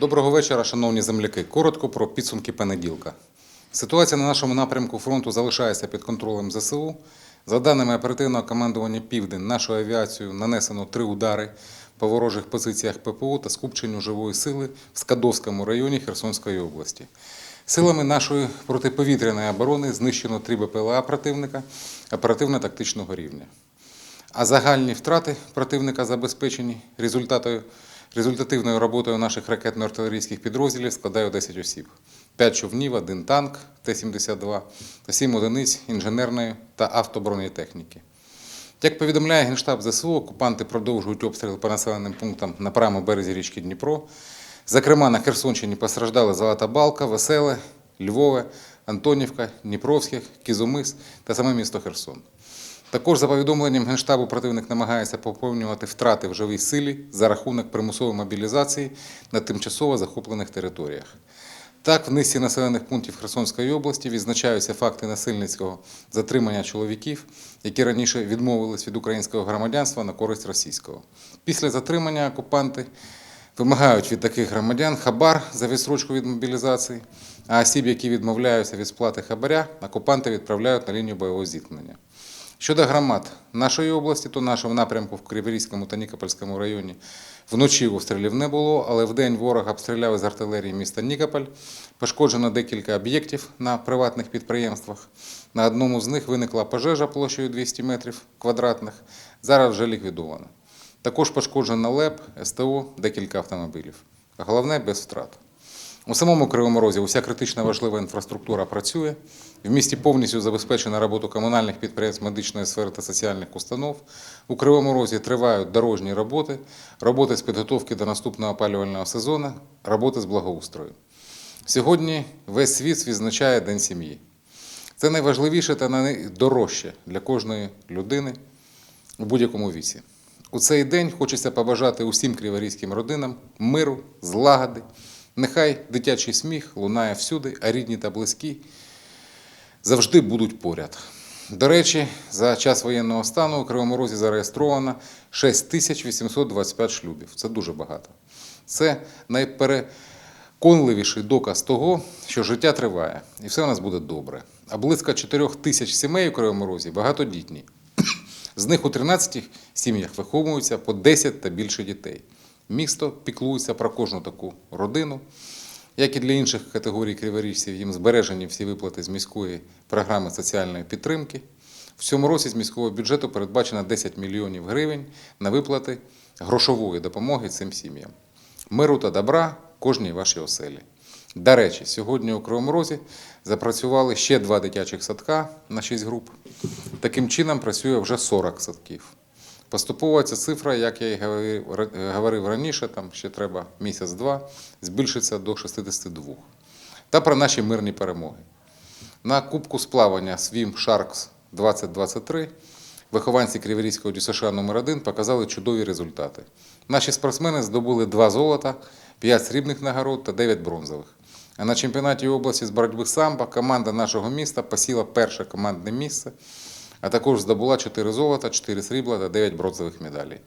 Доброго вечора, шановні земляки. Коротко про підсумки понеділка. Ситуація на нашому напрямку фронту залишається під контролем ЗСУ. За даними оперативного командування Південь, нашою авіацією нанесено три удари по ворожих позиціях ППО та скупченню живої сили в Скадовському районі Херсонської області. Силами нашої протиповітряної оборони знищено три БПЛА противника оперативно-тактичного рівня. А загальні втрати противника забезпечені результатою, результативною роботою наших ракетно-артилерійських підрозділів складають 10 осіб. 5 човнів, 1 танк Т-72 та 7 одиниць інженерної та автобронетехніки. Як повідомляє Генштаб ЗСУ, окупанти продовжують обстріли по населеним пунктам на правому березі річки Дніпро. Зокрема, на Херсонщині постраждали Золота Балка, Веселе, Львове, Антонівка, Дніпровське, Кізумис та саме місто Херсон. Також, за повідомленням Генштабу, противник намагається поповнювати втрати в живій силі за рахунок примусової мобілізації на тимчасово захоплених територіях. Так, в низці населених пунктів Херсонської області відзначаються факти насильницького затримання чоловіків, які раніше відмовились від українського громадянства на користь російського. Після затримання окупанти вимагають від таких громадян хабар за відсрочку від мобілізації, а осіб, які відмовляються від сплати хабаря, окупанти відправляють на лінію бойового зіткнення. Щодо громад нашої області, то нашого напрямку в Криворізькому та Нікопольському районі вночі обстрілів не було, але вдень ворог обстріляв із артилерії міста Нікополь. Пошкоджено декілька об'єктів на приватних підприємствах. На одному з них виникла пожежа площею 200 метрів квадратних. Зараз вже ліквідовано. Також пошкоджено ЛЕП, СТО, декілька автомобілів. Головне без втрат. У самому Кривому Розі уся критично важлива інфраструктура працює. В місті повністю забезпечена робота комунальних підприємств медичної сфери та соціальних установ. У Кривому Розі тривають дорожні роботи, роботи з підготовки до наступного опалювального сезону, роботи з благоустрою. Сьогодні весь світ відзначає День сім'ї. Це найважливіше та найдорожче для кожної людини у будь-якому віці. У цей день хочеться побажати усім криворізьким родинам миру, злагоди. Нехай дитячий сміх лунає всюди, а рідні та близькі завжди будуть поряд. До речі, за час воєнного стану у Кривому Розі зареєстровано 6825 шлюбів. Це дуже багато. Це найпереконливіший доказ того, що життя триває і все у нас буде добре. А близько 4 тисяч сімей у Кривому Розі багатодітні. З них у 13 сім'ях виховуються по 10 та більше дітей. Місто піклується про кожну таку родину. Як і для інших категорій криворіжців, їм збережені всі виплати з міської програми соціальної підтримки. В цьому році з міського бюджету передбачено 10 мільйонів гривень на виплати грошової допомоги цим сім'ям. Миру та добра кожній вашій оселі. До речі, сьогодні у Кривому Розі запрацювали ще два дитячих садка на 6 груп. Таким чином працює вже 40 садків. Поступово ця цифра, як я і говорив- раніше, там ще треба місяць-два, збільшиться до 62. Та про наші мирні перемоги. На Кубку сплавання Swim Sharks 2023 вихованці Криворізького ДЮСШ номер 1 показали чудові результати. Наші спортсмени здобули 2 золота, 5 срібних нагород та 9 бронзових. А на чемпіонаті області з боротьби самбо команда нашого міста посіла перше командне місце, а також здобула 4 золота, 4 срібла та 9 бронзових медалей.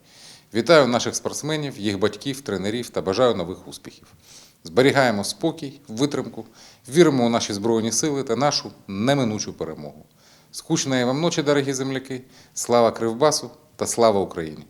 Вітаю наших спортсменів, їх батьків, тренерів та бажаю нових успіхів. Зберігаємо спокій, витримку, віримо у наші Збройні сили та нашу неминучу перемогу. Скучної вам ночі, дорогі земляки! Слава Кривбасу та слава Україні!